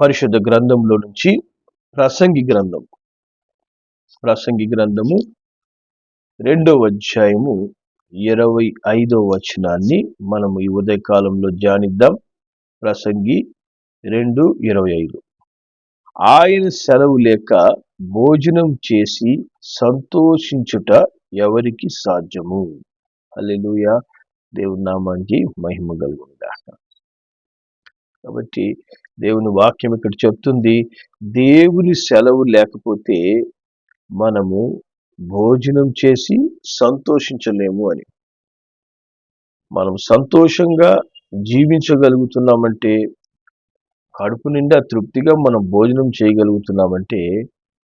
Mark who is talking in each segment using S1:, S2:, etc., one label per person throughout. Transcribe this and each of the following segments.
S1: పరిశుద్ధ గ్రంథంలో నుంచి ప్రసంగి గ్రంథం. ప్రసంగి గ్రంథము రెండవ అధ్యాయము ఇరవై ఐదో వచనాన్ని మనము ఈ ఉదయకాలంలో ధ్యానిద్దాం. ప్రసంగి రెండు ఇరవై ఐదు. ఆయన సెలవు లేక భోజనం చేసి సంతోషించుట ఎవరికి సాధ్యము? అల్లెలుయ దేవునామానికి మహిమ కలుగుందా కాబట్టి దేవుని వాక్యం ఇక్కడ చెప్తుంది దేవుని సెలవు లేకపోతే మనము భోజనం చేసి సంతోషించలేము అని. మనం సంతోషంగా జీవించగలుగుతున్నామంటే కడుపు నిండా తృప్తిగా మనం భోజనం చేయగలుగుతున్నామంటే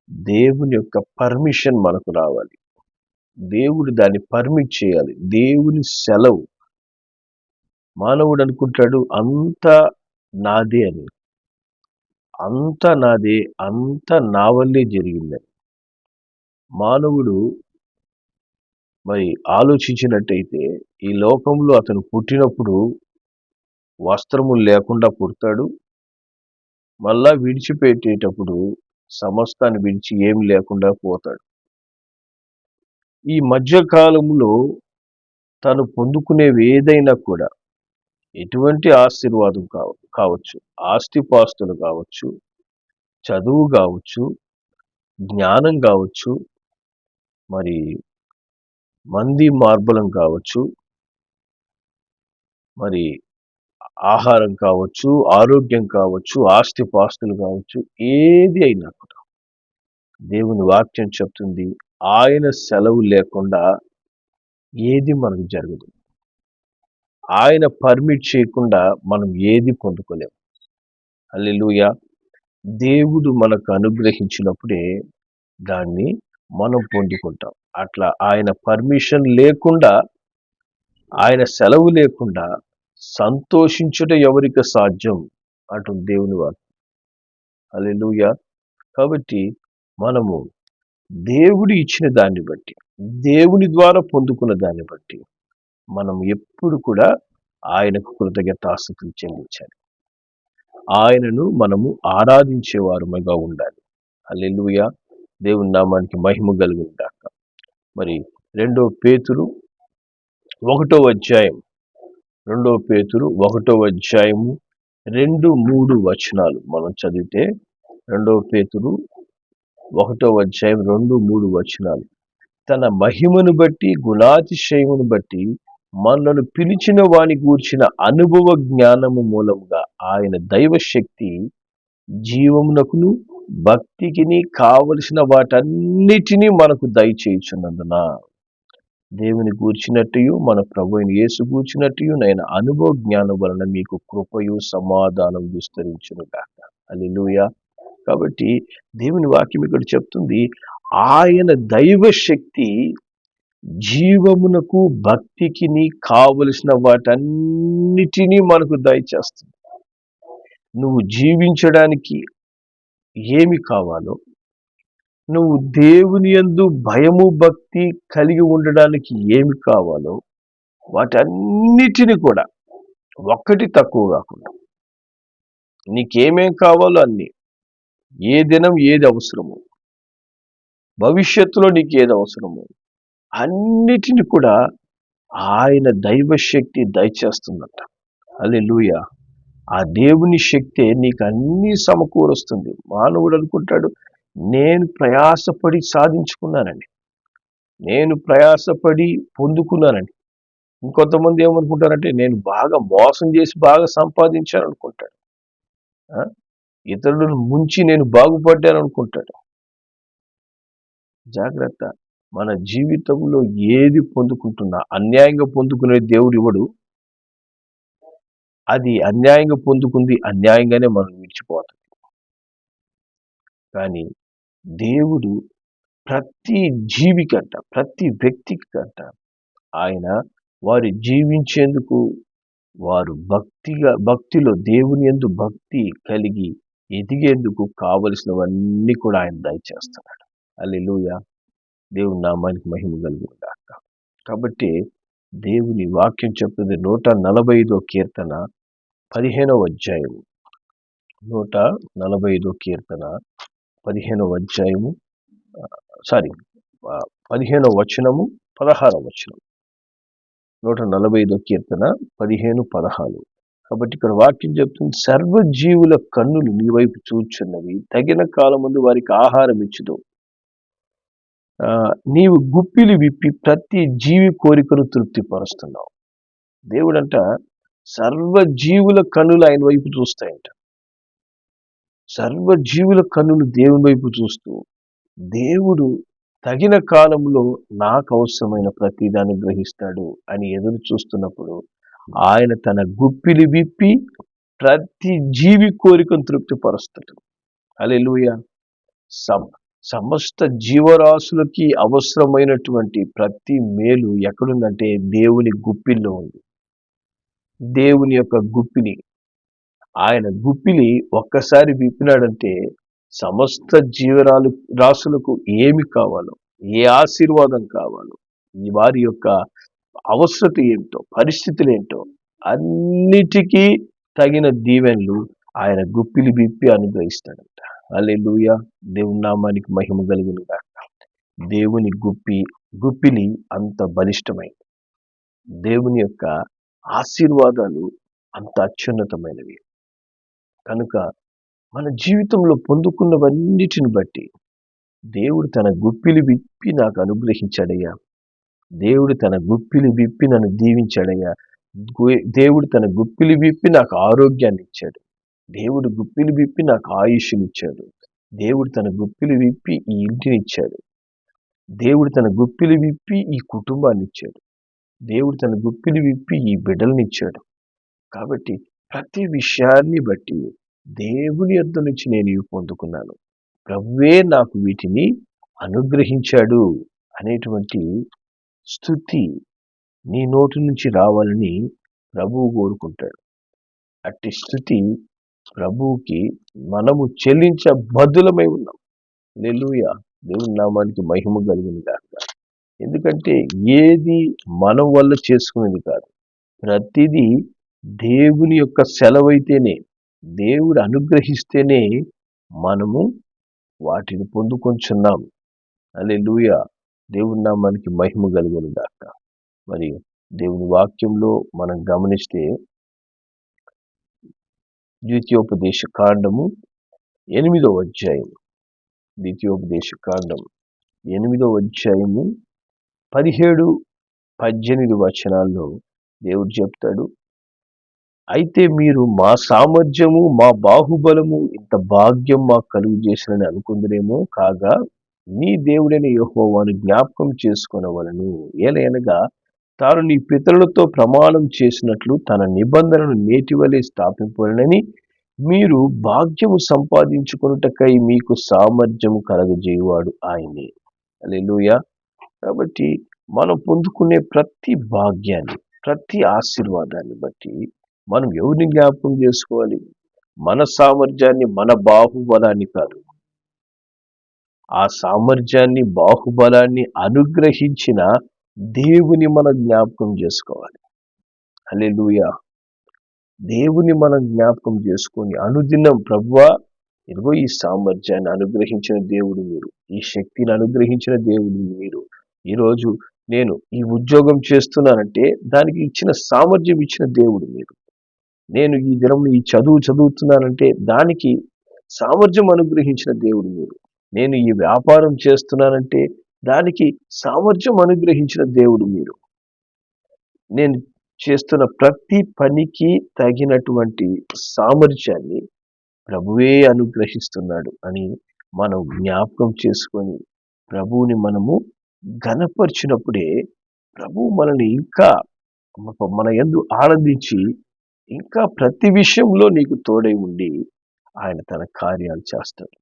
S1: దేవుని యొక్క పర్మిషన్ మనకు రావాలి. దేవుడు దాన్ని పర్మిట్ చేయాలి. దేవుని సెలవు. మానవుడు అనుకుంటాడు అంతా నాదే అని అంత నాదే అంత నా వల్లే జరిగిందని మానవుడు మరి ఆలోచించినట్టయితే ఈ లోకంలో అతను పుట్టినప్పుడు వస్త్రము లేకుండా పుడతాడు. మళ్ళా విడిచిపెట్టేటప్పుడు సమస్తాన్ని విడిచి ఏం లేకుండా పోతాడు. ఈ మధ్య కాలంలో తను పొందుకునేవి ఏదైనా కూడా ఎటువంటి ఆశీర్వాదం కావ కావచ్చు? ఆస్తిపాస్తులు కావచ్చు చదువు కావచ్చు జ్ఞానం కావచ్చు మరి మంది మార్బలం కావచ్చు మరి ఆహారం కావచ్చు ఆరోగ్యం కావచ్చు ఆస్తిపాస్తులు కావచ్చు ఏది అయినా కూడా. దేవుని వాక్యం చెప్తుంది ఆయన సెలవు లేకుండా ఏది మనకు జరగదు. ఆయన పర్మిట్ చేయకుండా మనం ఏది పొందుకోలేము. అల్లెలుయ దేవుడు మనకు అనుగ్రహించినప్పుడే దాన్ని మనం పొందుకుంటాం. అట్లా ఆయన పర్మిషన్ లేకుండా ఆయన సెలవు లేకుండా సంతోషించుట ఎవరికి సాధ్యం అంటుంది దేవుని వాక్యం. అల్లెలుయ కాబట్టి మనము దేవుడు ఇచ్చిన దాన్ని బట్టి దేవుని ద్వారా పొందుకున్న దాన్ని బట్టి మనం ఎప్పుడు కూడా ఆయనకు కృతజ్ఞతాస్థుతులు చెల్లించాలి. ఆయనను మనము ఆరాధించేవారుగా ఉండాలి. అల్లెలుయ దేవుని నామానికి మహిమ కలుగుందాక మరి రెండో పేతురు ఒకటో అధ్యాయం. రెండో పేతురు ఒకటో అధ్యాయము రెండు మూడు వచనాలు మనం చదివితే రెండో పేతురు ఒకటో అధ్యాయం రెండు మూడు వచనాలు. తన మహిమను బట్టి గుణాతిశయమును బట్టి మనలను పిలిచిన వాని గూర్చిన అనుభవ జ్ఞానము మూలముగా ఆయన దైవశక్తి జీవమునకును భక్తికిని కావలసిన వాటన్నిటినీ మనకు దయచేయుచున్నందున దేవుని గూర్చినట్టు మన ప్రభు అయిన యేసు గూర్చినట్టు నేను అనుభవ జ్ఞానం వలన మీకు కృపయు సమాధానం విస్తరించునుగాక. గాక కాబట్టి దేవుని వాక్యం ఇక్కడ చెప్తుంది ఆయన దైవశక్తి జీవమునకు భక్తికిని కావలసిన వాటన్నిటినీ మనకు దయచేస్తుంది. నువ్వు జీవించడానికి ఏమి కావాలో నువ్వు దేవుని యందు భయము భక్తి కలిగి ఉండడానికి ఏమి కావాలో వాటన్నిటిని కూడా ఒక్కటి తక్కువ కాకుండా నీకేమేం కావాలో అన్ని ఏ దినం ఏది అవసరమో భవిష్యత్తులో నీకు ఏది అవసరమో అన్నిటిని కూడా ఆయన దైవశక్తి దయచేస్తుందంట. లూయ ఆ దేవుని శక్తే నీకు అన్నీ సమకూరుస్తుంది. మానవుడు అనుకుంటాడు నేను ప్రయాసపడి సాధించుకున్నానని నేను ప్రయాసపడి పొందుకున్నానని. ఇంకొంతమంది ఏమనుకుంటారంటే నేను బాగా మోసం చేసి బాగా సంపాదించాను అనుకుంటాడు. ఇతరులను ముంచి నేను బాగుపడ్డాను అనుకుంటాడు. జాగ్రత్త. మన జీవితంలో ఏది పొందుకుంటున్నా అన్యాయంగా పొందుకునే దేవుడు ఇవ్వడు అది అన్యాయంగా పొందుకుంది అన్యాయంగానే మనం విడిచిపోతుంది కానీ దేవుడు ప్రతి జీవికంట ప్రతి వ్యక్తికి కంట ఆయన వారు జీవించేందుకు వారు భక్తిగా భక్తిలో దేవుని యందు భక్తి కలిగి ఎదిగేందుకు కావలసినవన్నీ కూడా ఆయన దయచేస్తున్నాడు అల్లెలూయ దేవుని నామానికి మహిమ కలుగుగాక కాబట్టి దేవుని వాక్యం చెప్తుంది నూట నలభై ఐదో కీర్తన పదిహేనవ అధ్యాయము. నూట నలభై ఐదో కీర్తన పదిహేనవ అధ్యాయము సారీ పదిహేనవ వచనము పదహారవ వచనం. నూట నలభై ఐదో కీర్తన పదిహేను పదహారు. కాబట్టి ఇక్కడ వాక్యం చెప్తుంది సర్వజీవుల కన్నులు నీ వైపు చూచున్నవి తగిన కాలమందు వారికి ఆహారం ఇచ్చుదు నీవు గుప్పిలు విప్పి ప్రతి జీవి కోరికను తృప్తిపరుస్తున్నావు. దేవుడంట సర్వజీవుల కన్నులు ఆయన వైపు చూస్తాయంట. సర్వజీవుల కన్నులు దేవుని వైపు చూస్తూ దేవుడు తగిన కాలంలో నాకు అవసరమైన ప్రతిదాన్ని గ్రహిస్తాడు అని ఎదురు చూస్తున్నప్పుడు ఆయన తన గుప్పిలి విప్పి ప్రతి జీవి కోరికను తృప్తిపరుస్తాడు. అలెలుయ సమ్. సమస్త జీవరాశులకి అవసరమైనటువంటి ప్రతి మేలు ఎక్కడుందంటే దేవుని గుప్పిల్లో ఉంది. దేవుని యొక్క గుప్పిని. ఆయన గుప్పిలి ఒక్కసారి విప్పినాడంటే సమస్త జీవరాలు రాసులకు ఏమి కావాలో ఏ ఆశీర్వాదం కావాలో ఈ వారి యొక్క అవసరత ఏంటో పరిస్థితులు ఏంటో అన్నిటికీ తగిన దీవెనలు ఆయన గుప్పిలి విప్పి అనుగ్రహిస్తాడంట. అల్లెలుయ దేవుని నామానికి మహిమ కలుగును గాక. దేవుని గుప్పి గుప్పిలి అంత బలిష్టమైనది. దేవుని యొక్క ఆశీర్వాదాలు అంత అత్యున్నతమైనవి. కనుక మన జీవితంలో పొందుకున్నవన్నిటిని బట్టి దేవుడు తన గుప్పిలి విప్పి నాకు అనుగ్రహించాడయ్యా. దేవుడు తన గుప్పిలి విప్పి నన్ను దీవించాడయ్యా. దేవుడు తన గుప్పిలి విప్పి నాకు ఆరోగ్యాన్ని ఇచ్చాడు. దేవుడు గుప్పిలు విప్పి నాకు ఆయుష్నిచ్చాడు. దేవుడు తన గుప్పిలు విప్పి ఈ ఇంటిని ఇచ్చాడు దేవుడు తన గుప్పిలు విప్పి ఈ కుటుంబాన్ని ఇచ్చాడు దేవుడు తన గుప్పిలు విప్పి ఈ బిడ్డలనిచ్చాడు. కాబట్టి ప్రతి విషయాన్ని బట్టి దేవుని యొద్ద నుంచి నేను ఇవి పొందుకున్నాను. ప్రభువే నాకు వీటిని అనుగ్రహించాడు అనేటువంటి స్థుతి నీ నోటి నుంచి రావాలని ప్రభువు కోరుకుంటాడు. అట్టి స్థుతి ప్రభువుకి మనము చెల్లించ బదులమై ఉన్నాం. నెల్లుయ దేవుని నామానికి మహిమ కలిగింది కాక ఎందుకంటే ఏది మనం వల్ల చేసుకునేది కాదు. ప్రతిదీ దేవుని యొక్క సెలవైతేనే దేవుడు అనుగ్రహిస్తేనే మనము వాటిని పొందుకొంచున్నాం. అలే లూయ దేవుని నామానికి మహిమ కలుగును గాక. మరియు దేవుని వాక్యంలో మనం గమనిస్తే ద్వితీయోపదేశ కాండము ఎనిమిదవ అధ్యాయము. ద్వితీయోపదేశ కాండము ఎనిమిదవ అధ్యాయము పదిహేడు పద్దెనిమిది వచనాల్లో దేవుడు చెప్తాడు అయితే మీరు మా సామర్థ్యము మా బాహుబలము ఇంత భాగ్యం మాకు కలుగు చేసినని అనుకుందరేమో కాగా నీ దేవుడైన యహోవాను జ్ఞాపకం చేసుకొనవలను. ఏలైనగా తాను నీ పితరులతో ప్రమాణం చేసినట్లు తన నిబంధనను నేటివలే స్థాపింపనని మీరు భాగ్యము సంపాదించుకొనుటకై మీకు సామర్థ్యము కలగజేయువాడు ఆయనే. అలెలుయ కాబట్టి మనం పొందుకునే ప్రతి భాగ్యాన్ని ప్రతి ఆశీర్వాదాన్ని బట్టి మనం ఎవరిని జ్ఞాపకం చేసుకోవాలి? మన సామర్థ్యాన్ని మన బాహుబలాన్ని కాదు. ఆ సామర్థ్యాన్ని బాహుబలాన్ని అనుగ్రహించిన దేవుని మనం జ్ఞాపకం చేసుకోవాలి. హల్లెలూయా. దేవుని మనం జ్ఞాపకం చేసుకొని అనుదినం ప్రభువా ఇదిగో ఈ సామర్థ్యాన్ని అనుగ్రహించిన దేవుడు మీరు ఈ శక్తిని అనుగ్రహించిన దేవుడు మీరు. ఈరోజు నేను ఈ ఉద్యోగం చేస్తున్నానంటే దానికి ఇచ్చిన సామర్థ్యం ఇచ్చిన దేవుడు మీరు. నేను ఈ దినం ఈ చదువు చదువుతున్నానంటే దానికి సామర్థ్యం అనుగ్రహించిన దేవుడు మీరు. నేను ఈ వ్యాపారం చేస్తున్నానంటే దానికి సామర్థ్యం అనుగ్రహించిన దేవుడు మీరు. నేను చేస్తున్న ప్రతి పనికి తగినటువంటి సామర్థ్యాన్ని ప్రభువే అనుగ్రహిస్తున్నాడు అని మనం జ్ఞాపకం చేసుకొని ప్రభువుని మనము ఘనపరిచినప్పుడే ప్రభు మనల్ని ఇంకా మన యందు ఆనందించి ఇంకా ప్రతి విషయంలో నీకు తోడై ఉండి ఆయన తన కార్యాలు చేస్తాడు.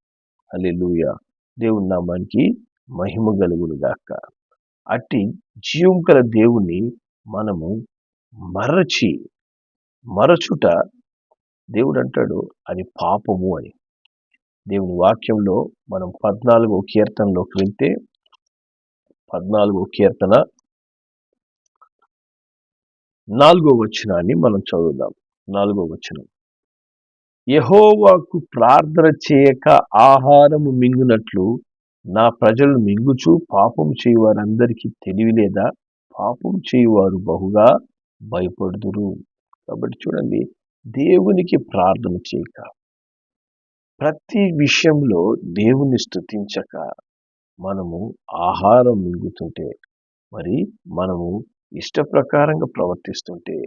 S1: అల్లెలుయ దేవుని నామానికి మహిమ కలుగును గాక. అట్టి జీవం గల దేవుణ్ణి మనము మరచి మరచుట దేవుడు అంటాడు అది పాపము అని. దేవుని వాక్యంలో మనం పద్నాలుగో కీర్తనలోకి వెళ్తే పద్నాలుగో కీర్తన నాలుగో వచనాన్ని మనం చదువుదాం. నాలుగో వచనం. యహోవాకు ప్రార్థన చేయక ఆహారము మింగునట్లు నా ప్రజలు మింగుచు పాపం చేయువారందరికీ తెలివి లేదా పాపం చేయువారు బహుగా భయపడుదురు. కాబట్టి చూడండి దేవునికి ప్రార్థన చేయక ప్రతి విషయంలో దేవుని స్తుతించక మనము ఆహారం మింగుతుంటే మరి మనము ఇష్ట ప్రకారంగా ప్రవర్తిస్తుంటే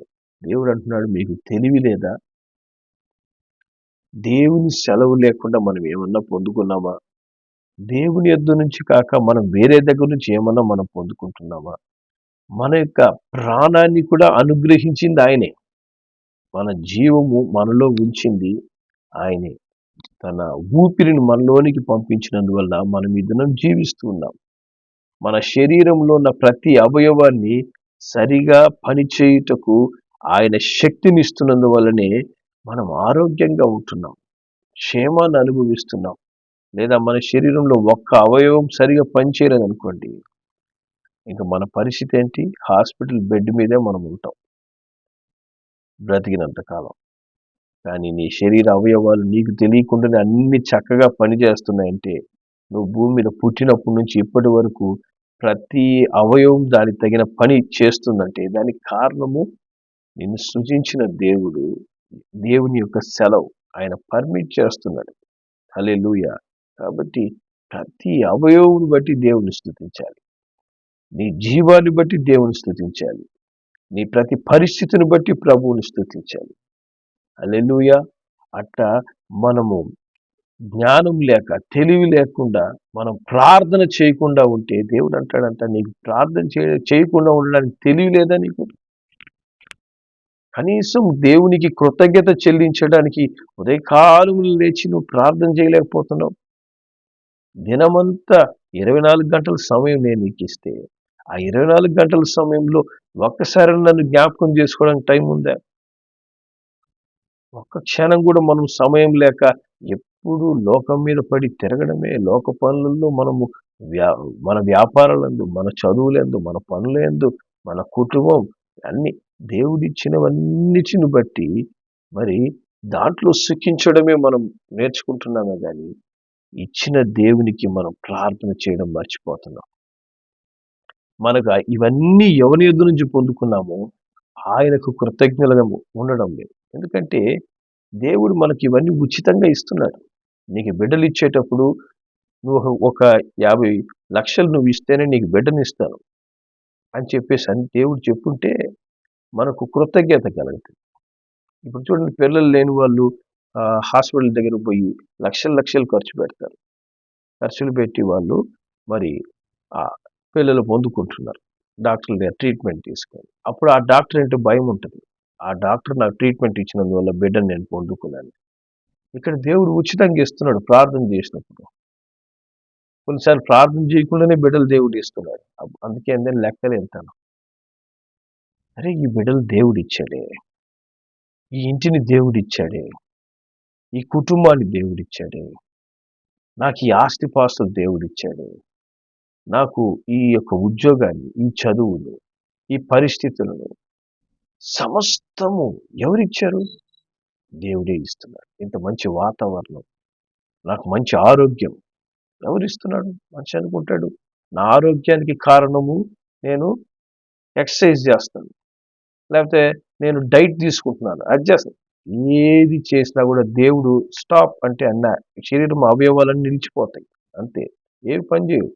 S1: దేవుడు అంటున్నాడు మీకు తెలివి లేదా దేవుని సెలవు లేకుండా మనం ఏమన్నా పొందుకున్నామా? దేవుని ఎద్దు నుంచి కాక మనం వేరే దగ్గర నుంచి ఏమన్నా మనం పొందుకుంటున్నామా? మన యొక్క ప్రాణాన్ని కూడా అనుగ్రహించింది ఆయనే. మన జీవము మనలో ఉంచింది ఆయనే. తన ఊపిరిని మనలోనికి పంపించినందువల్ల మనం ఈ దినం జీవిస్తూ ఉన్నాం. మన శరీరంలో ఉన్న ప్రతి అవయవాన్ని సరిగా పనిచేయుటకు ఆయన శక్తిని ఇస్తున్నందువల్లనే మనం ఆరోగ్యంగా ఉంటున్నాం. క్షేమాన్ని అనుభవిస్తున్నాం. లేదా మన శరీరంలో ఒక్క అవయవం సరిగా పనిచేయలేదు అనుకోండి ఇంకా మన పరిస్థితి ఏంటి? హాస్పిటల్ బెడ్ మీదే మనం ఉంటాం. బ్రతికినంత కాలం. కానీ నీ శరీర అవయవాలు నీకు తెలియకుండానే అన్ని చక్కగా పనిచేస్తున్నాయంటే నువ్వు భూమి మీద పుట్టినప్పటి నుంచి ఇప్పటి వరకు ప్రతి అవయవం దానికి తగిన పని చేస్తుందంటే దానికి కారణము నిన్ను సృజించిన దేవుడు దేవుని యొక్క సెలవు. ఆయన పర్మిట్ చేస్తున్నాడు. హలే కాబట్టి ప్రతి అవయవుని బట్టి దేవుని స్థుతించాలి నీ జీవాన్ని బట్టి దేవుని స్థుతించాలి నీ ప్రతి పరిస్థితిని బట్టి ప్రభువుని స్థుతించాలి అల్లెలుయ అట్లా మనము జ్ఞానం లేక తెలివి లేకుండా మనం ప్రార్థన చేయకుండా ఉంటే దేవుడు అంటాడంట నీకు ప్రార్థన చేయ చేయకుండా ఉండడానికి తెలివి లేదా నీకు? కనీసం దేవునికి కృతజ్ఞత చెల్లించడానికి ఉదయకాలములు లేచి నువ్వు ప్రార్థన చేయలేకపోతున్నావు. దినమంతా ఇరవై నాలుగు గంటల సమయం నేను నీకు ఇస్తే ఆ ఇరవై నాలుగు గంటల సమయంలో ఒక్కసారి నన్ను జ్ఞాపకం చేసుకోవడానికి టైం ఉందా? ఒక్క క్షణం కూడా మనం సమయం లేక ఎప్పుడు లోకం మీద పడి తిరగడమే. లోక పనులలో మనము వ్యా మన వ్యాపారాలందు మన చదువులందు మన పనులందు మన కుటుంబం అన్ని దేవుడిచ్చినవన్నిటిని బట్టి మరి దాంట్లో సుఖించడమే మనం నేర్చుకుంటున్నామే కానీ ఇచ్చిన దేవునికి మనం ప్రార్థన చేయడం మర్చిపోతున్నాం. మనకు ఇవన్నీ ఎవరి ఎదురు నుంచి పొందుకున్నామో ఆయనకు కృతజ్ఞతగా ఉండడం లేదు. ఎందుకంటే దేవుడు మనకి ఇవన్నీ ఉచితంగా ఇస్తున్నాడు. నీకు బిడ్డలు ఇచ్చేటప్పుడు నువ్వు ఒక యాభై లక్షలు నువ్వు ఇస్తేనే నీకు బిడ్డను ఇస్తాను అని చెప్పేసి అని దేవుడు చెప్పుంటే మనకు కృతజ్ఞత కలుగుతుంది. ఇప్పుడు చూడండి పిల్లలు లేని వాళ్ళు హాస్పిటల్ దగ్గర పోయి లక్షలు లక్షలు ఖర్చు పెడతారు. ఖర్చులు పెట్టి వాళ్ళు మరి ఆ పిల్లలు పొందుకుంటున్నారు. డాక్టర్ల దగ్గర ట్రీట్మెంట్ తీసుకొని. అప్పుడు ఆ డాక్టర్ ఏంటో భయం ఉంటుంది. ఆ డాక్టర్ నాకు ట్రీట్మెంట్ ఇచ్చినందువల్ల బిడ్డను నేను పొందుకున్నాను. ఇక్కడ దేవుడు ఉచితంగా ఇస్తున్నాడు ప్రార్థన చేసినప్పుడు. కొన్నిసార్లు ప్రార్థన చేయకుండానే బిడ్డలు దేవుడు ఇస్తున్నాడు. అందుకే నేను లెక్కలు వెళ్తాను అరే ఈ బిడ్డలు దేవుడు ఇచ్చాడే ఈ ఇంటిని దేవుడు ఇచ్చాడే ఈ కుటుంబాన్ని దేవుడిచ్చాడే. నాకు ఈ ఆస్తిపాస్తులు దేవుడిచ్చాడే. నాకు ఈ యొక్క ఉద్యోగాన్ని ఈ చదువులు ఈ పరిస్థితులను సమస్తము ఎవరిచ్చారు? దేవుడే ఇస్తున్నాడు. ఇంత మంచి వాతావరణం నాకు మంచి ఆరోగ్యం ఎవరిస్తున్నాడు? మనిషి అనుకుంటాడు. నా ఆరోగ్యానికి కారణము నేను ఎక్సర్సైజ్ చేస్తాను. లేకపోతే నేను డైట్ తీసుకుంటున్నాను. అడ్జస్ట్ ఏది చేసినా కూడా దేవుడు స్టాప్ అంటే అన్న శరీరం అవయవాలన్నీ నిలిచిపోతాయి. అంతే. ఏ పని చేయవు.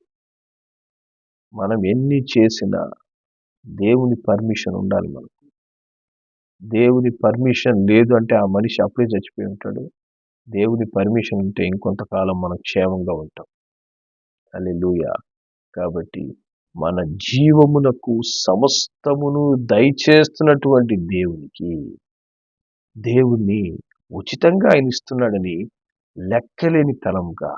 S1: మనం ఎన్ని చేసినా దేవుని పర్మిషన్ ఉండాలి మనకు. దేవుని పర్మిషన్ లేదు అంటే ఆ మనిషి అప్పుడే చచ్చిపోయి ఉంటాడు. దేవుని పర్మిషన్ ఉంటే ఇంకొంతకాలం మనం క్షేమంగా ఉంటాం. అది కాబట్టి మన జీవమునకు సమస్తమును దయచేస్తున్నటువంటి దేవునికి దేవుణ్ణి ఉచితంగా ఆయన ఇస్తున్నాడని లెక్కలేని తలంగా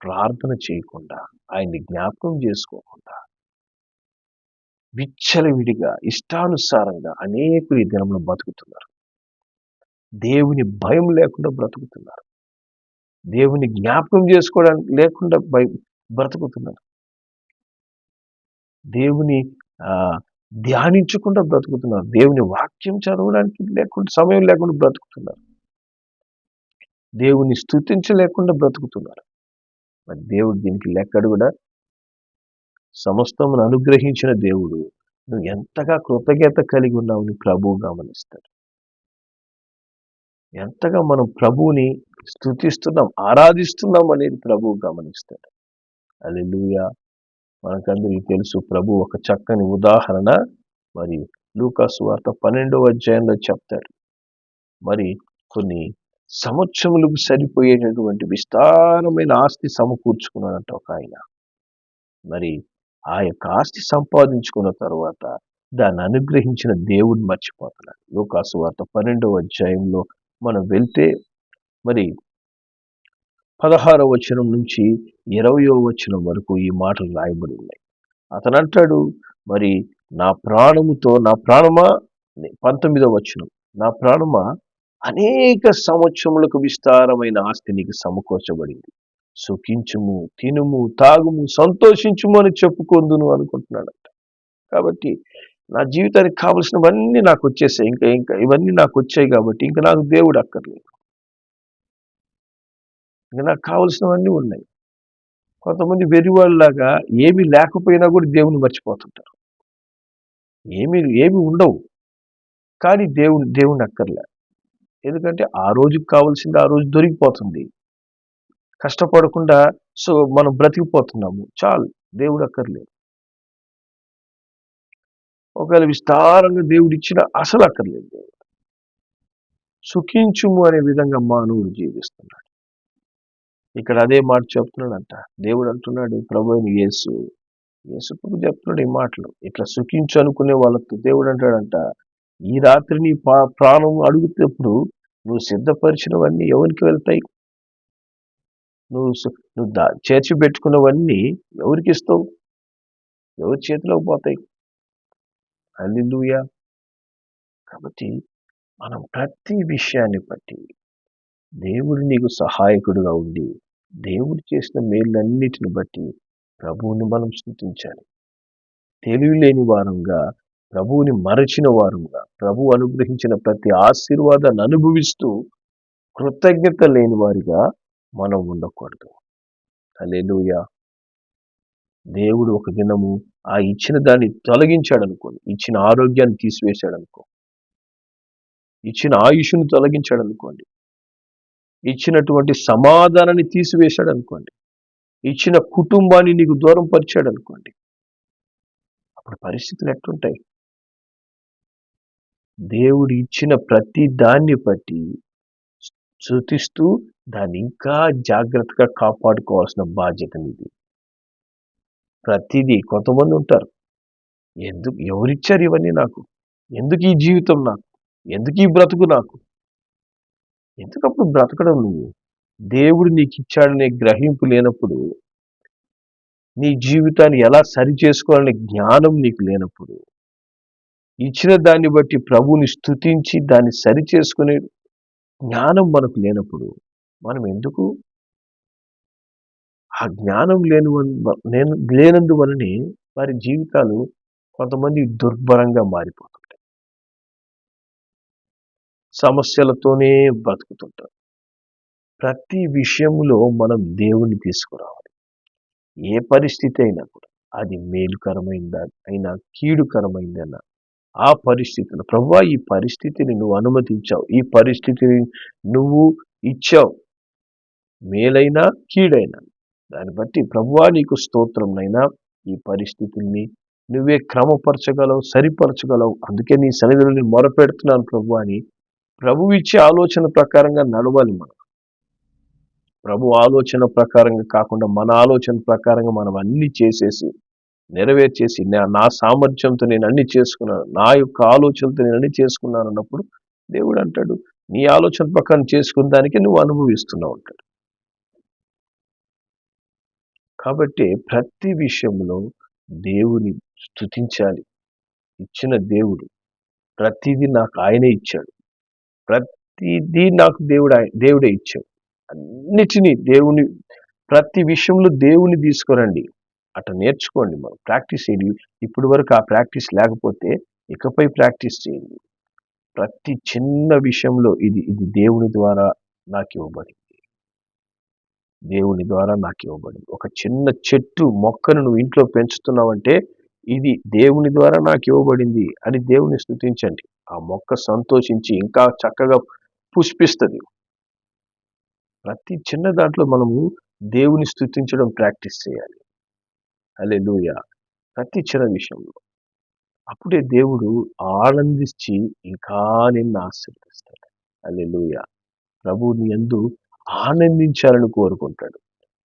S1: ప్రార్థన చేయకుండా ఆయన్ని జ్ఞాపకం చేసుకోకుండా విచ్చలవిడిగా ఇష్టానుసారంగా అనేకులు ఈ దినంలో బతుకుతున్నారు. దేవుని భయం లేకుండా బ్రతుకుతున్నారు. దేవుని జ్ఞాపకం చేసుకోవడానికి లేకుండా భయం బ్రతుకుతున్నారు. దేవుని ధ్యానించకుండా బ్రతుకుతున్నారు. దేవుని వాక్యం చదవడానికి లేకుండా సమయం లేకుండా బ్రతుకుతున్నారు. దేవుని స్థుతించలేకుండా బ్రతుకుతున్నారు. మరి దేవుడు దీనికి లెక్కడు కూడా సమస్తమును అనుగ్రహించిన దేవుడు. నువ్వు ఎంతగా కృతజ్ఞత కలిగి ఉన్నావు నీ ప్రభువు గమనిస్తాడు. ఎంతగా మనం ప్రభువుని స్థుతిస్తున్నాం ఆరాధిస్తున్నాం అనేది ప్రభువు గమనిస్తాడు. లూయా మనకందరికీ తెలుసు ప్రభు ఒక చక్కని ఉదాహరణ. మరి లూకాసు వార్త పన్నెండవ అధ్యాయంలో చెప్తాడు. మరి కొన్ని సంవత్సరములకు సరిపోయేటటువంటి విస్తారమైన ఆస్తి సమకూర్చుకున్నాడంట ఒక ఆయన. మరి ఆ యొక్క ఆస్తి సంపాదించుకున్న తర్వాత దాన్ని అనుగ్రహించిన దేవుడు మర్చిపోతున్నాడు. లోకాసు వార్త పన్నెండవ అధ్యాయంలో మనం వెళ్తే మరి పదహారవ వచనం నుంచి ఇరవయో వచనం వరకు ఈ మాటలు రాయబడి ఉన్నాయి. అతను అంటాడు మరి నా ప్రాణముతో నా ప్రాణమా? పంతొమ్మిదవ వచనం. నా ప్రాణమా? అనేక సంవత్సరములకు విస్తారమైన ఆస్తి నీకు సమకూర్చబడింది. సుఖించుము తినుము తాగుము సంతోషించుము అని చెప్పుకొందును అనుకుంటున్నాడంట. కాబట్టి నా జీవితానికి కావలసినవన్నీ నాకు వచ్చేసాయి. ఇంకా ఇంకా ఇవన్నీ నాకు వచ్చాయి కాబట్టి ఇంకా నాకు దేవుడు అక్కర్లేదు. ఇంకా నాకు కావలసినవన్నీ ఉన్నాయి. కొంతమంది వెరివాళ్ళలాగా ఏమి లేకపోయినా కూడా దేవుని మర్చిపోతుంటారు. ఏమి ఏమి ఉండవు. కానీ దేవుని దేవుని అక్కర్లే. ఎందుకంటే ఆ రోజుకి కావాల్సింది ఆ రోజు దొరికిపోతుంది. కష్టపడకుండా సో మనం బ్రతికిపోతున్నాము. చాలు దేవుడు అక్కర్లేదు. ఒకవేళ విస్తారంగా దేవుడు ఇచ్చిన అసలు అక్కర్లేదు దేవుడు. సుఖించుము అనే విధంగా మానవుడు జీవిస్తున్నాడు. ఇక్కడ అదే మాట చెప్తున్నాడంట. దేవుడు అంటున్నాడు ప్రభు యేసు. యేసు ప్రభు చెప్తున్నాడు ఈ మాటలు. ఇట్లా సుఖించు అనుకునే వాళ్ళతో దేవుడు అంటాడంట ఈ రాత్రి నీ ప్రాణం అడుగుతున్నప్పుడు నువ్వు సిద్ధపరిచినవన్నీ ఎవరికి వెళ్తాయి? నువ్వు నువ్వు దా చేర్చి పెట్టుకున్నవన్నీ ఎవరికి ఇస్తావు? ఎవరి చేతిలోకి పోతాయి? అల్లిలుయా కాబట్టి మనం ప్రతి విషయాన్ని బట్టి దేవుడు నీకు సహాయకుడుగా ఉండి దేవుడు చేసిన మేళ్ళన్నిటిని బట్టి ప్రభువుని మనం స్థుతించాలి. తెలివి లేని వారంగా ప్రభువుని మరచిన వారంగా ప్రభు అనుగ్రహించిన ప్రతి ఆశీర్వాదాన్ని అనుభవిస్తూ కృతజ్ఞత లేని వారిగా మనం ఉండకూడదు. అలెలుయ దేవుడు ఒక దినము ఆ ఇచ్చిన దాన్ని తొలగించాడు అనుకోండి ఇచ్చిన ఆరోగ్యాన్ని తీసివేశాడు అనుకో ఇచ్చిన ఆయుష్ను తొలగించాడు అనుకోండి ఇచ్చినటువంటి సమాధానాన్ని తీసివేశాడు అనుకోండి. ఇచ్చిన కుటుంబాన్ని నీకు దూరం పరిచాడు అనుకోండి. అప్పుడు పరిస్థితులు ఎట్లుంటాయి? దేవుడు ఇచ్చిన ప్రతి దాన్ని బట్టి శృతిస్తూ దాన్ని ఇంకా జాగ్రత్తగా కాపాడుకోవాల్సిన బాధ్యత నీది. ప్రతిదీ కొంతమంది ఉంటారు. ఎందుకు? ఎవరిచ్చారు ఇవన్నీ నాకు? ఎందుకు ఈ జీవితం నాకు? ఎందుకు ఈ బ్రతుకు నాకు? ఎందుకప్పుడు బ్రతకడం నువ్వు? దేవుడు నీకు ఇచ్చాడనే గ్రహింపు లేనప్పుడు నీ జీవితాన్ని ఎలా సరి చేసుకోవాలనే జ్ఞానం నీకు లేనప్పుడు ఇచ్చిన దాన్ని బట్టి ప్రభుని స్థుతించి దాన్ని సరి చేసుకునే జ్ఞానం మనకు లేనప్పుడు మనం ఎందుకు? ఆ జ్ఞానం లేని నేను లేనందువలనే వారి జీవితాలు కొంతమంది దుర్భరంగా మారిపోతాయి సమస్యలతోనే బ్రతుకుతుంటారు ప్రతి విషయంలో మనం దేవుని తీసుకురావాలి. ఏ పరిస్థితి అయినా కూడా అది మేలుకరమైందా అయినా కీడుకరమైందన్నా ఆ పరిస్థితిని ప్రభు ఈ పరిస్థితిని నువ్వు అనుమతించావు ఈ పరిస్థితిని నువ్వు ఇచ్చావు మేలైనా కీడైనా దాన్ని బట్టి ప్రభువా నీకు స్తోత్రంనైనా ఈ పరిస్థితుల్ని నువ్వే క్రమపరచగలవు సరిపరచగలవు అందుకే నీ సన్నిధిని మొరపెడుతున్నాను ప్రభు అని ప్రభు ఇచ్చే ఆలోచన ప్రకారంగా నడవాలి మనం. ప్రభు ఆలోచన ప్రకారంగా కాకుండా మన ఆలోచన ప్రకారంగా మనం అన్ని చేసేసి నెరవేర్చేసి నా సామర్థ్యంతో నేను అన్ని చేసుకున్నాను నా యొక్క ఆలోచనతో నేను అన్ని చేసుకున్నాను అన్నప్పుడు దేవుడు అంటాడు నీ ఆలోచన ప్రకారం చేసుకున్న దానికి నువ్వు అనుభవిస్తున్నావు అంటాడు కాబట్టి ప్రతి విషయంలో దేవుని స్థుతించాలి ఇచ్చిన దేవుడు ప్రతిదీ నాకు ఆయనే ఇచ్చాడు. ప్రతిదీ నాకు దేవుడు దేవుడే ఇచ్చాడు. అన్నిటినీ దేవుని ప్రతి విషయంలో దేవుని తీసుకురండి. అట్లా నేర్చుకోండి మనం. ప్రాక్టీస్ చేయండి. ఇప్పటి వరకు ఆ ప్రాక్టీస్ లేకపోతే ఇకపై ప్రాక్టీస్ చేయండి. ప్రతి చిన్న విషయంలో ఇది ఇది దేవుని ద్వారా నాకు ఇవ్వబడింది. దేవుని ద్వారా నాకు ఇవ్వబడింది. ఒక చిన్న చెట్టు మొక్కను నువ్వు ఇంట్లో పెంచుతున్నావంటే ఇది దేవుని ద్వారా నాకు ఇవ్వబడింది. అని దేవుని స్థుతించండి. ఆ మొక్క సంతోషించి ఇంకా చక్కగా పుష్పిస్తుంది. ప్రతి చిన్న దాంట్లో మనము దేవుని స్థుతించడం ప్రాక్టీస్ చేయాలి. అలే ప్రతి చిన్న విషయంలో. అప్పుడే దేవుడు ఆనందించి ఇంకా నిన్ను ఆశీర్వదిస్తాడు. అలే ప్రభువుని ఎందు ఆనందించాలని కోరుకుంటాడు.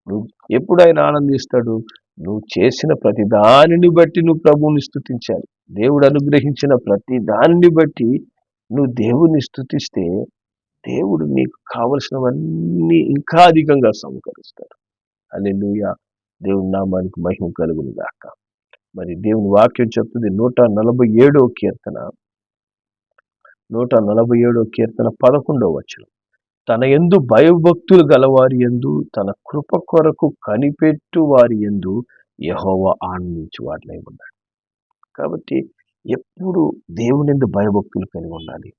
S1: నువ్వు ఎప్పుడు ఆయన ఆనందిస్తాడు? నువ్వు చేసిన ప్రతి దానిని బట్టి నువ్వు ప్రభువుని స్థుతించాలి దేవుడు అనుగ్రహించిన ప్రతి దాన్ని బట్టి నువ్వు దేవుని స్థుతిస్తే దేవుడు నీకు కావలసినవన్నీ ఇంకా అధికంగా సమకరిస్తాడు. అల్లెలుయ దేవుని నామానికి మహిమ కలుగును గాక మరి దేవుని వాక్యం చెప్తుంది నూట నలభై ఏడో కీర్తన. నూట నలభై ఏడో కీర్తన పదకొండో వచనం. తన ఎందు భయభక్తులు గలవారి ఎందు తన కృప కొరకు కనిపెట్టు వారి ఎందు యహోవ ఆనందించి వాటినై ఉన్నాడు కాబట్టి ఎప్పుడు దేవుని ఎందు భయభక్తులు కలిగి ఉండాలి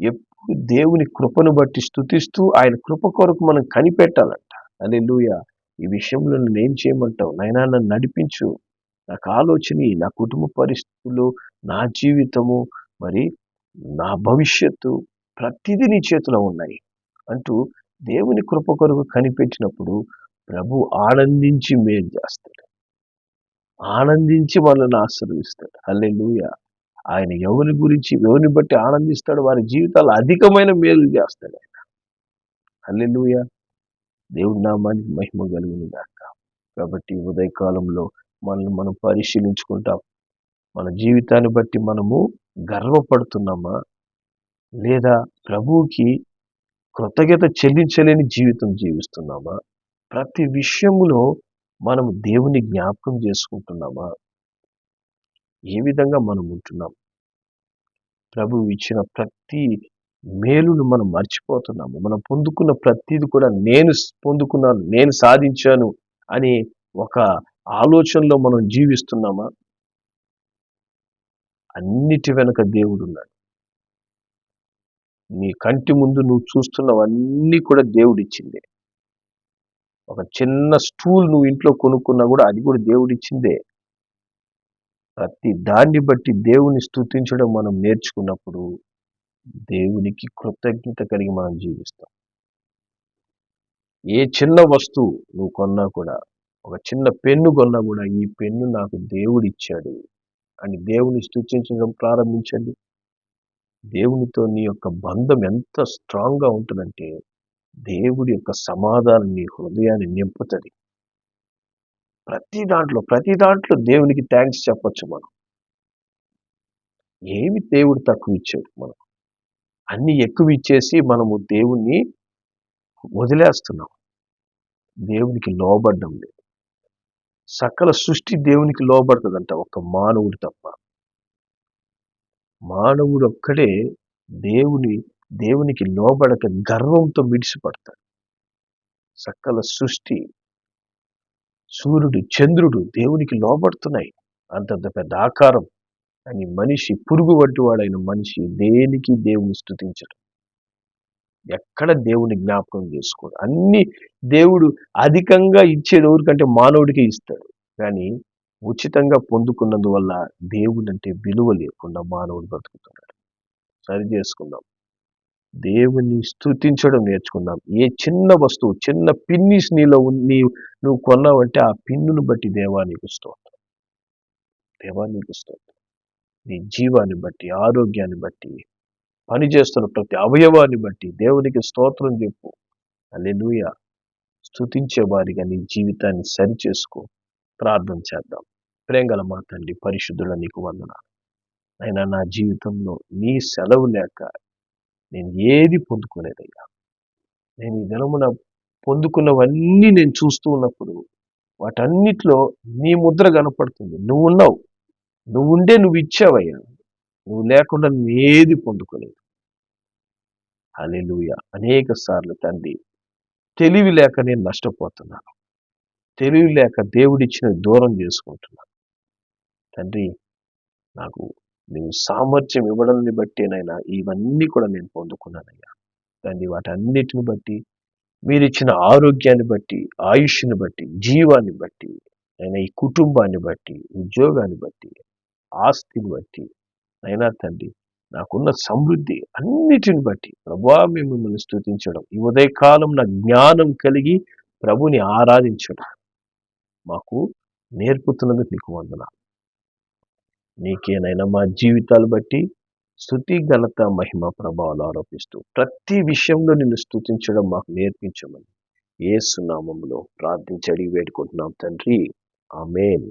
S1: ఎప్పుడు దేవుని కృపను బట్టి స్థుతిస్తూ ఆయన కృప కొరకు మనం కనిపెట్టాలంట. అదే ఈ విషయంలో నేను చేయమంటావు? నైనా నన్ను నడిపించు. నాకు ఆలోచన నా కుటుంబ పరిస్థితులు నా జీవితము మరి నా భవిష్యత్తు ప్రతిదీ నీ చేతిలో ఉన్నాయి అంటూ దేవుని కృప కొరకు కనిపెట్టినప్పుడు ప్రభు ఆనందించి మేలు చేస్తాడు. ఆనందించి వాళ్ళని ఆశీర్విస్తాడు అల్లెలుయ ఆయన ఎవరి గురించి ఎవరిని బట్టి ఆనందిస్తాడు వారి జీవితాలు అధికమైన మేలు చేస్తాడు ఆయన. అల్లెలుయ దేవుడి నామానికి మహిమ కలిగిన కాబట్టి ఉదయకాలంలో మనల్ని మనం పరిశీలించుకుంటాం. మన జీవితాన్ని బట్టి మనము గర్వపడుతున్నామా? లేదా ప్రభువుకి కృతజ్ఞత చెల్లించలేని జీవితం జీవిస్తున్నామా? ప్రతి విషయంలో మనం దేవుని జ్ఞాపకం చేసుకుంటున్నామా? ఏ విధంగా మనం ఉంటున్నాం? ప్రభు ఇచ్చిన ప్రతి మేలును మనం మర్చిపోతున్నాము. మనం పొందుకున్న ప్రతిది కూడా నేను పొందుకున్నాను నేను సాధించాను అని ఒక ఆలోచనలో మనం జీవిస్తున్నామా? అన్నిటి వెనక దేవుడు ఉన్నాడు. నీ కంటి ముందు నువ్వు చూస్తున్నవన్నీ కూడా దేవుడిచ్చిందే. ఒక చిన్న స్టూల్ నువ్వు ఇంట్లో కొనుక్కున్నా కూడా అది కూడా దేవుడిచ్చిందే. ప్రతి దాన్ని బట్టి దేవుని స్థుతించడం మనం నేర్చుకున్నప్పుడు దేవునికి కృతజ్ఞత కలిగి మనం జీవిస్తాం. ఏ చిన్న వస్తువు నువ్వు కొన్నా కూడా ఒక చిన్న పెన్ను కొన్నా కూడా ఈ పెన్ను నాకు దేవుడిచ్చాడు అని దేవుని స్థుతించడం ప్రారంభించండి. దేవునితో నీ యొక్క బంధం ఎంత స్ట్రాంగ్గా ఉంటుందంటే దేవుడి యొక్క సమాధానం నీ హృదయాన్ని నింపుతుంది. ప్రతి దాంట్లో ప్రతి దాంట్లో దేవునికి థ్యాంక్స్ చెప్పొచ్చు మనం. ఏమి దేవుడు తక్కువ ఇచ్చాడు మనం అన్ని ఎక్కువ ఇచ్చేసి మనము దేవుణ్ణి వదిలేస్తున్నాం. దేవునికి లోబడ్డం లేదు. సకల సృష్టి దేవునికి లోబడుతుందంట ఒక మానవుడు తప్ప. మానవుడు ఒక్కడే దేవుని దేవునికి లోబడక గర్వంతో మిడిసిపడతాడు. సకల సృష్టి సూర్యుడు చంద్రుడు దేవునికి లోబడుతున్నాయి. అంతంత పెద్ద ఆకారం అని మనిషి పురుగు వంటి వాడైన మనిషి దేనికి దేవుని స్థుతించడం ఎక్కడ దేవుని జ్ఞాపకం చేసుకోడు? అన్ని దేవుడు అధికంగా ఇచ్చేది ఎవరికంటే మానవుడికి ఇస్తాడు. కానీ ఉచితంగా పొందుకున్నందువల్ల దేవుడు అంటే విలువ లేకుండా మానవుడు బ్రతుకుతున్నాడు. సరి చేసుకుందాం. దేవుని స్థుతించడం నేర్చుకుందాం ఏ చిన్న వస్తువు చిన్న పిన్నిస్ నీలో నీ నువ్వు కొన్నావంటే ఆ పిన్నును బట్టి దేవానికి స్తోత్రం. దేవానికి స్తోత్రం. నీ జీవాన్ని బట్టి ఆరోగ్యాన్ని బట్టి పనిచేస్తున్న ప్రతి అవయవాన్ని బట్టి దేవునికి స్తోత్రం చెప్పు. అల్లెలుయ స్థుతించే వారిగా నీ జీవితాన్ని సరి చేసుకో. ప్రార్థన చేద్దాం. ప్రేంగల మా తండ్రి పరిశుద్ధుల నీకు వందన అయినా నా జీవితంలో నీ సెలవు లేక నేను ఏది పొందుకోలేదయ్యా. నేను ఈ దినమున పొందుకున్నవన్నీ నేను చూస్తూ ఉన్నప్పుడు వాటన్నిటిలో నీ ముద్ర కనపడుతుంది. నువ్వు ఉన్నావు. నువ్వు ఉండే నువ్వు ఇచ్చావయ్యా. నువ్వు లేకుండా నేది పొందుకోలేదు. అలెలుయ అనేక సార్లు తండ్రి తెలివి లేక నేను నష్టపోతున్నాను. తెలివి లేక దేవుడిచ్చిన దూరం చేసుకుంటున్నాను. తండ్రి నాకు నీ సామర్థ్యం ఇవ్వడాన్ని బట్టేనైనా ఇవన్నీ కూడా నేను పొందుకున్నానయ్యా. తండ్రి వాటన్నిటిని బట్టి మీరిచ్చిన ఆరోగ్యాన్ని బట్టి ఆయుష్ని బట్టి జీవాన్ని బట్టి అయినా ఈ కుటుంబాన్ని బట్టి ఉద్యోగాన్ని బట్టి ఆస్తిని బట్టి అయినా తండ్రి నాకున్న సమృద్ధి అన్నిటిని బట్టి ప్రభా మేము మిమ్మల్ని స్థుతించడం ఈ ఉదయకాలం నా జ్ఞానం కలిగి ప్రభుని ఆరాధించడం. మాకు నేర్పుతున్నందుకు నీకు వందనాలు. నీకేనైనా మా జీవితాలు బట్టి స్థుతి ఘనత మహిమ ప్రభావాలు ఆరోపిస్తూ ప్రతి విషయంలో నిన్ను స్థుతించడం మాకు నేర్పించమని ఏ సునామంలో ప్రార్థించడి వేడుకుంటున్నాం తండ్రి. ఆమెన్.